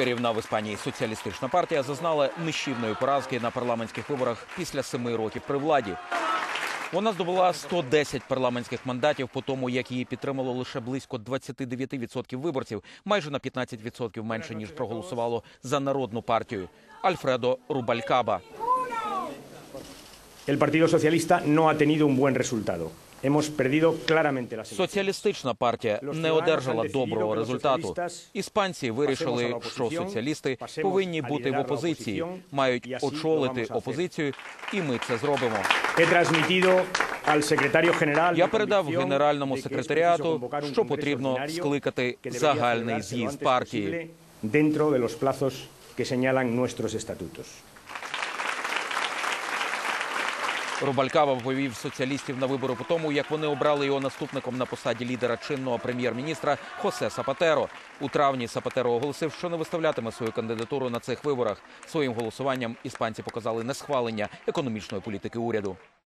Керівна в Іспанії соціалістична партія зазнала нищівної поразки на парламентських виборах після семи років при владі. Вона здобула 110 парламентських мандатів по тому, як її підтримало лише близько 29% виборців, майже на 15% менше ніж проголосувало за народну партію. Альфредо Рубалькаба. El Partido Socialista no ha tenido un buen resultado. Соціалістична партія не одержала доброго результату. Іспанці вирішили, що соціалісти повинні бути в опозиції, мають очолити опозицію, і ми це зробимо. Я передав генеральному секретаріату, що потрібно скликати загальний з'їзд партії. dentro de los plazos que señalan nuestros estatutos. Рубалькава вивів соціалістів на вибори по тому, як вони обрали його наступником на посаді лідера чинного прем'єр-міністра Хосе Сапатеро. У травні Сапатеро оголосив, що не виставлятиме свою кандидатуру на цих виборах. Своїм голосуванням іспанці показали несхвалення економічної політики уряду.